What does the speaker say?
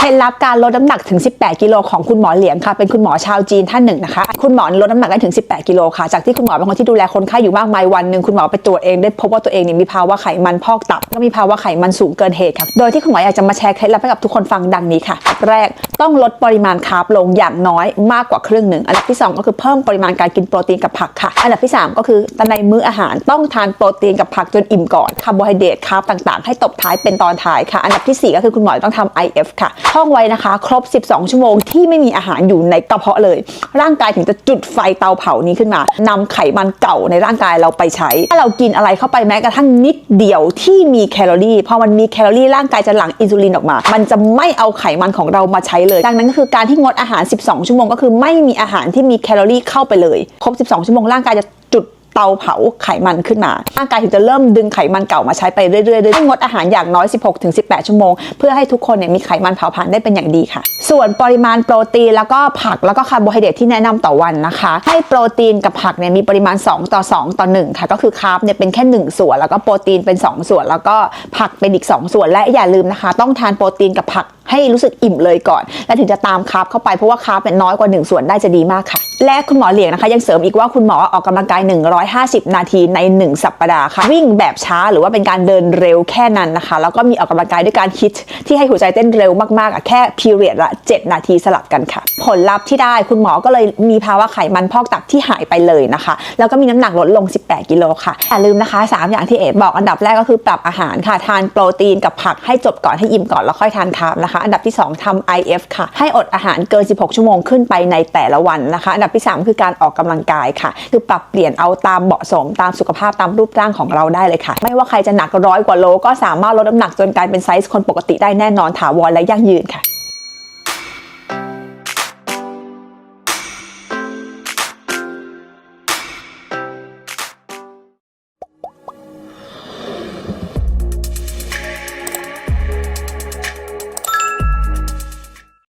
เคล็ดลับการลดน้ำหนักถึง 18 กิโลของคุณหมอเหลียงค่ะ เป็นคุณหมอชาวจีนท่านหนึ่งนะคะ คุณหมอลดน้ำหนักได้ถึง 18 กิโลค่ะ จากที่คุณหมอเป็นคนที่ดูแลคนไข้อยู่มากมายวันหนึ่งคุณหมอไปตรวจเองได้พบว่าตัวเองเนี่ยมีภาวะไขมันพอกตับ ก็มีภาวะไขมันสูงเกินเหตุค่ะ โดยที่คุณหมออยากจะมาแชร์เคล็ดลับให้กับทุกคนฟังดังนี้ค่ะ แรก ต้องลดปริมาณคาร์บลงอย่างน้อยมากกว่าครึ่งหนึ่ง อันดับที่สองก็คือเพิ่มปริมาณการกินโปรตีนกับผักค่ะ อันดับที่สามก็คือตในมื้ออาหารต้องทานโปรตีนกับผักจนอิ่มก่อนคาร์โบไฮเดรตคาร์บต่างๆ ให้ตบท้ายเป็นตอนท้ายค่ะ อันดับที่สี่ก็คือคุณหมอต้องทำ IF ค่ะท่องไว้นะคะ ครบ 12 ชั่วโมงที่ไม่มีอาหารอยู่ในกระเพาะเลย ร่างกายถึงจะจุดไฟเตาเผานี้ขึ้นมานำไขมันเก่าในร่างกายเราไปใช้ ถ้าเรากินอะไรเข้าไปแม้กระทั่งนิดเดียวที่มีแคลอรี่พอมันมีแคลอรี่ร่างกายจะหลั่งอินซูลินออกมา มันจะไม่เอาไขมันของเรามาใช้เลย ดังนั้นก็คือการที่งดอาหาร 12 ชั่วโมงก็คือไม่มีอาหารที่มีแคลอรี่เข้าไปเลย ครบ 12 ชั่วโมงร่างกายจะจุดเตาเผาไขมันขึ้นมา ร่างกายถึงจะเริ่มดึงไขมันเก่ามาใช้ไปเรื่อยๆเรื่อยงดอาหารอย่างน้อย 16-18 ชั่วโมง เพื่อให้ทุกคนเนี่ยมีไขมันเผาผลาญได้เป็นอย่างดีค่ะ ส่วนปริมาณโปรตีนแล้วก็ผักแล้วก็คาร์โบไฮเดรตที่แนะนำต่อวันนะคะ ให้โปรตีนกับผักเนี่ยมีปริมาณ 2 ต่อ 2 ต่อ 1 ค่ะ ก็คือคาร์บเนี่ยเป็นแค่ 1 ส่วน แล้วก็โปรตีนเป็น 2 ส่วน แล้วก็ผักเป็นอีก 2 ส่วน และอย่าลืมนะคะ ต้องทานโปรตีนกับผัก ให้รู้สึกอิ่มเลยก่อน แล้วถึงจะตามคาร์บเข้าไปเพราะว่าคาร์บเป็นน้อยกว่า 1 ส่วนได้จะดีมากค่ะ และคุณหมอเหลียงนะคะ ยังเสริมอีกว่าคุณหมอออกกำลังกาย 150 นาทีใน 1 สัปดาห์ค่ะ วิ่งแบบช้าหรือว่าเป็นการเดินเร็วแค่นั้นนะคะ แล้วก็มีออกกำลังกายด้วยการฮิตที่ให้หัวใจเต้นเร็วมากๆอะแค่พีเรียดละ 7 นาทีสลับกันค่ะ ผลลัพธ์ที่ได้คุณหมอก็เลยมีภาวะไขมันพอกตับที่หายไปเลยนะคะ แล้วก็มีน้ำหนักลดลง 18 กิโลค่ะอย่าลืมนะคะ 3 อย่างที่เอ๋บอกอันดับแรกก็คือปรับอาหารค่ะทานโปรตีนกับผักให้จบก่อนให้อิ่มก่อนแล้วค่อยทานคาร์บนะคะ อันดับที่ 2ทำ IF ค่ะ ให้อดอาหารเกิน 16 ชั่วโมงขึ้นไปในแต่ละวันนะคะอันดับที่ 3 คือการออกกำลังกายค่ะ คือปรับเปลี่ยนเอาตามเหมาะสมตามสุขภาพตามรูปร่างของเราได้เลยค่ะ ไม่ว่าใครจะหนักร้อยกว่าโลก็สามารถลดน้ำหนักจนกลายเป็นไซส์คนปกติได้แน่นอนถาวรและยั่งยืนค่ะ